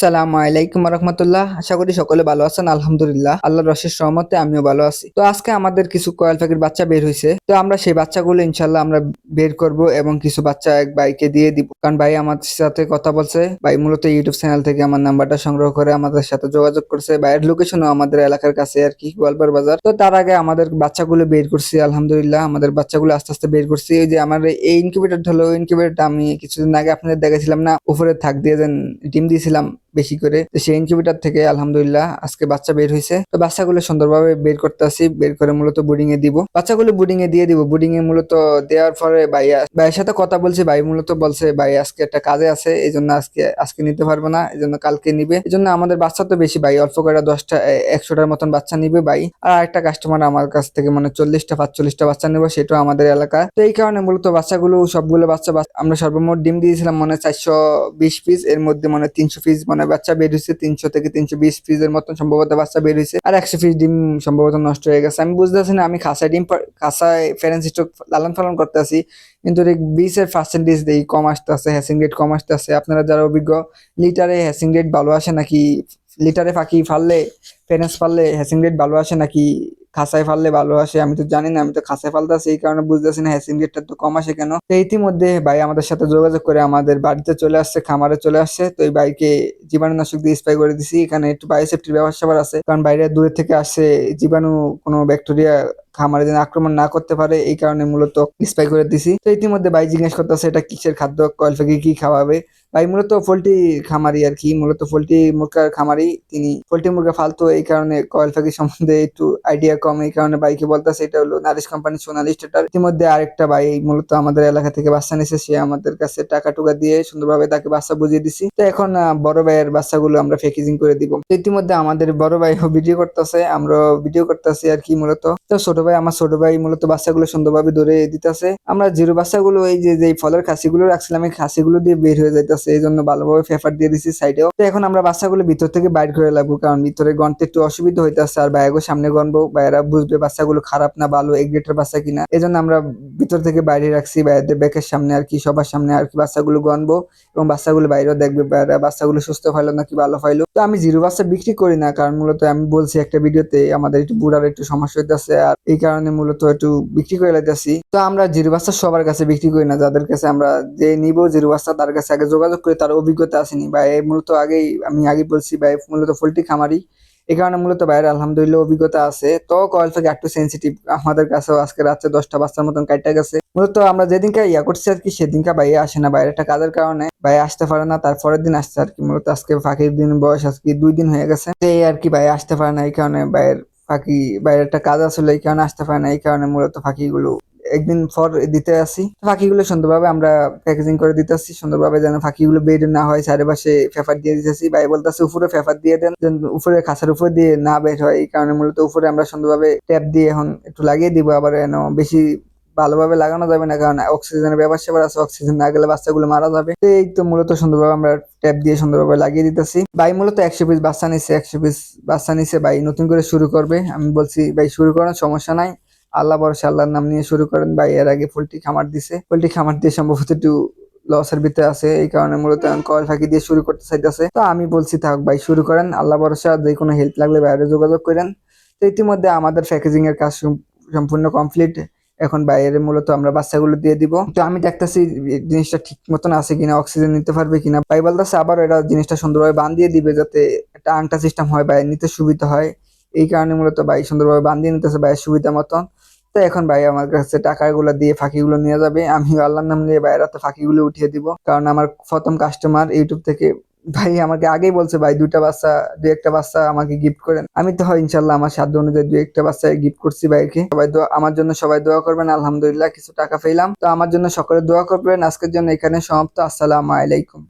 সালাম আলাইকুম রহমতুল্লাহ। আশা করি সকলে ভালো আছেন, আলহামদুলিল্লাহ। আল্লাহ রশের সহমতে আমিও ভালো আছি। তো আজকে আমাদের কিছু কয়েল পাখির বাচ্চা বের হয়েছে তো আমরা সেই বাচ্চাগুলো ইনশাল্লাহ আমরা বের করব এবং কিছু বাচ্চা এক ভাইকে দিয়ে দিব। কারণ ভাই আমার সাথে কথা বলছে। ভাই মূলত ইউটিউব চ্যানেল থেকে আমার নাম্বারটা সংগ্রহ করে আমাদের সাথে যোগাযোগ করছে। ভাইয়ের লোকেশনও আমাদের এলাকার কাছে আর কি, গোয়ালপাড় বাজার। তো তার আগে আমাদের বাচ্চাগুলো বের করছি, আলহামদুলিল্লাহ। আমাদের বাচ্চাগুলো আস্তে আস্তে বের করছি। ওই যে আমার এই ইনকিউবেটর হলো ইনকিউবেটরটা আমি কিছুদিন আগে আপনাদের দেখেছিলাম না? উপরে থাক দিয়ে দেন, ডিম দিয়েছিলাম। বেশি করে। সেই ইনকিউবেটর থেকে আলহামদুলিল্লাহ আজকে বাচ্চা বের হয়েছে তো বাচ্চাগুলো সুন্দরভাবে বের করতে আসি। বের করে মূলত বোর্ডিং এ দিব। বাচ্চাগুলো বোর্ডিং এ দিয়ে দিব। বোর্ডিং এ মূলত দেওয়ার পরে ভাইয়া ভাইয়ের সাথে কথা বলছি। ভাই মূলত বলছে, ভাই, আজকে একটা কাজে আছে। এই জন্য আজকে আজকে নিতে পারব না। এই জন্য কালকে নিবে। এই জন্য আমাদের বাচ্চা তো বেশি ভাই, অল্প করে দশটা একশোটার মতন বাচ্চা নিবে ভাই। আর একটা কাস্টমার আমার কাছ থেকে মানে চল্লিশটা, পাঁচচল্লিশটা বাচ্চা নেব। সেটাও আমাদের এলাকা তো এই কারণে মূলত বাচ্চাগুলো, সবগুলো বাচ্চা- আমরা সর্বমোট ডিম দিয়েছিলাম মানে চারশো বিশ পিস এর মধ্যে মানে তিনশো পিস মানে বাচ্চা বের হয়েছে তিনশো থেকে তিনশো বিশ পিসের মতন সম্ভবত বাচ্চা বের হয়েছে আর একশো পিস ডিম সম্ভবত নষ্ট হয়ে গেছে। আমি বুঝতেছি না, আমি খাসায় ডিম খাসায় ফেরেন্স স্টক লালন পালন করতে আসি কিন্তু বিশের পার্সেন্টেজ দেই, কম আসতে আছে হ্যাসিং রেট কম আসতে আছে আপনারা যারা অভিজ্ঞ, লিটারে হ্যাসিং রেট ভালো আসে নাকি? লিটারে ফাঁকি ফাললে ফেরেন্স ফাললে হ্যাসিং রেট ভালো আসে নাকি খাসায় ফাললে ভালো আসে? আমি তো জানি না, আমি তো খাসায় আছি এই কারণে বুঝতেছি না হ্যাসিং রেটটা তো কম আসে কেন? তো ইতিমধ্যে ভাই আমাদের সাথে যোগাযোগ করে আমাদের বাড়িতে চলে আসছে, খামারে চলে আসছে। তো এই বাইকে জীবাণুনাশক দিয়ে স্প্রে করে দিছি। এখানে একটু বায়োসেফটির ব্যবস্থা আছে, কারণ বাইরে দূরে থেকে আসে জীবাণু, কোনো ব্যাকটেরিয়া খামারে যেন আক্রমণ না করতে পারে, এই কারণে মূলত স্প্রে করে দিছি। তো ইতিমধ্যে ভাই জিজ্ঞেস করতেছে, এটা কিসের খাদ্য কয়েল পাখি কি খাওয়াবে? ভাই মূলত পোলট্রি খামারি আর কি, মূলত পোলট্রি মুরগার খামারি তিনি পোলট্রি মুরগা ফালতু এই কারণে কয়েল পাখি সম্বন্ধে একটু আইডিয়া কম, এই কারণে বাইকে বলতেছে, এটা হলো নারিশ কোম্পানি সোনালি স্টেটার ইতিমধ্যে আরেকটা ভাই মূলত আমাদের এলাকা থেকে বাচ্চা নিছে, সে আমাদের কাছে টাকা টুকা দিয়ে সুন্দরভাবে তাকে বাচ্চা বুঝিয়ে দিছি। তো এখন বড় ভাইয়ের বাচ্চাগুলো আমরা প্যাকেজিং করে দিব। ইতিমধ্যে আমাদের বড় ভাই ভিডিও করতেছে আমরা ভিডিও করতেছি আর কি মূলত। তো ছোট ভাই, আমার ছোট ভাই মূলত বাচ্চাগুলো সুন্দরভাবে ধরে দিতেছে। আমরা জিরো বাচ্চাগুলো, এই যে যে ফলের খাসিগুলো রাখছিলাম, এই খাসিগুলো দিয়ে বের হয়ে যাইতেছে। এই জন্য ভালোভাবে ফেফার দিয়ে দিছি সাইডেও তো এখন আমরা বাচ্চাগুলো ভিতর থেকে বাইর করে লাগবো কারণ ভিতরে গনতে একটু অসুবিধা হইতেছে আর বাইরে সামনে গনবো বাইরা বুঝবে বাচ্চাগুলো খারাপ না, ভালো এক গ্রেটের বাচ্চা কিনা। এই জন্য আমরা ভিতর থেকে বাইরে রাখছি বাইরের ব্যাকের সামনে আর কি, সবার সামনে আর কি বাচ্চাগুলো গনবো এবং বাচ্চাগুলো বাইরেও দেখবে বাইরে বাচ্চাগুলো সুস্থ ফাইলো নাকি ভালো ফাইলো তো আমি জিরো বাচ্চা বিক্রি করি না, কারণ মূলত আমি বলছি একটা ভিডিওতে আমাদের একটু বুড়ার একটু সমস্যা হইতেছে আর এই কারণে মূলত একটু বিক্রি করে লাইতেছি। তো আমরা জিরো বাচ্চা সবার কাছে বিক্রি করি না, যাদের কাছে আমরা যে নিবো জিরো বাচ্চা তার কাছে আগে যোগাযোগ করে, তার অভিজ্ঞতা আসেনি বা এ মূলত আগেই আমি আগে বলছি বা মূলত পোল্ট্রি খামারি। এই কারণে মূলত বাইরে আলহামদুলিল্লাহ অভিজ্ঞতা আছে। তো কয়েল থেকে একটু সেন্সিটিভ আমাদের কাছেও আজকে রাত্রে দশটা বাচ্চার মতন কাইটা গেছে। মূলত আমরা যেদিনকে ইয়া করছি আর কি, সেদিনকে বাইরে আসে না বাইরে। একটা কাজের কারণে বাইরে আসতে পারে না তারপরের দিন আসছে আর কি। মূলত আজকে ফাঁকির দিন, বয়স আজকে দুই দিন হয়ে গেছে। এই আর কি বাইরে আসতে পারে না, এই কারণে বাইরের ফাঁকি বাইরে একটা কাজ আসলে এই কারণে আসতে পারে না, এই কারণে মূলত ফাঁকিগুলো একদিন পর দিতে আসি। ফাঁকিগুলো সুন্দরভাবে আমরা প্যাকেজিং করে দিতে আসছি সুন্দরভাবে যেন ফাঁকিগুলো বের না হয়, চারিপাশে পেপার দিয়ে দিতেছি ভাই বলতেছে, উপরে পেপার দিয়ে দেন, যেন উপরে খাঁচার উপর দিয়ে না বের হয়। এই কারণে মূলত উপরে আমরা সুন্দরভাবে ট্যাপ দিয়ে এখন একটু লাগিয়ে দিব, আবার যেন বেশি ভালোভাবে লাগানো যাবে না, কারণ অক্সিজেনের ব্যাপার স্যাপার আছে অক্সিজেন না গেলে বাচ্চাগুলো মারা যাবে। এই তো মূলত সুন্দরভাবে আমরা ট্যাপ দিয়ে সুন্দরভাবে লাগিয়ে দিতেছি ভাই মূলত একশো পিস বাচ্চা নিছে, একশো পিস বাচ্চা নিছে, ভাই নতুন করে শুরু করবে। আমি বলছি, ভাই শুরু করার সমস্যা নাই। আল্লাহ ভরসা, আল্লাহর নাম নিয়ে শুরু করেন। ভাই, এর আগে পোল্ট্রি খামার দিছে। পোল্ট্রি খামার দিয়ে সম্ভবত একটু লসের ভিতরে আছে। এই কারণে মূলত কয়েল ফাঁকি দিয়ে শুরু করতে চাইতেছে। তো আমি বলছি, থাক ভাই, শুরু করেন। আল্লাহ ভরসা, যে কোনো হেল্প লাগলে বাইরে যোগাযোগ করেন। তো ইতিমধ্যে আমাদের প্যাকেজিং এর কাজ সম্পূর্ণ কমপ্লিট এখন বাইরে মূলত আমরা বাচ্চাগুলো দিয়ে দিব। তো আমি দেখতেছি জিনিসটা ঠিক মতন আছে কিনা অক্সিজেন নিতে পারবে কিনা। ভাই বলতেছে আবার এরা জিনিসটা সুন্দরভাবে বান্ধিয়ে দিবে যাতে একটা আংটা সিস্টেম হয় বাইরে নিতে সুবিধা হয়। এই কারণে মূলত ভাই সুন্দরভাবে বান্ধিয়ে নিতেছে বাইরের সুবিধা মতন। তো এখন ভাই আমার কাছে টাকাগুলো দিয়ে ফাঁকিগুলো নিয়ে যাবে। আমি আল্লাহর নাম নিয়ে বাইরে তো ফাঁকিগুলো উঠিয়ে দিব। কারণ আমার প্রথম কাস্টমার ইউটিউব থেকে ভাই আমাকে আগেই বলছে, ভাই, দুইটা বাচ্চা দু একটা বাচ্চা আমাকে গিফট করেন। আমি তো হয় ইনশাল্লাহ আমার সাধ্য অনুযায়ী দুই একটা বাচ্চা গিফট করছি ভাইকে। সবাই আমার জন্য সবাই দোয়া করবেন। আলহামদুলিল্লাহ, কিছু টাকা পেলাম। তো আমার জন্য সকলে দোয়া করবেন। আজকের জন্য এখানে সমাপ্ত। আসসালামু আলাইকুম।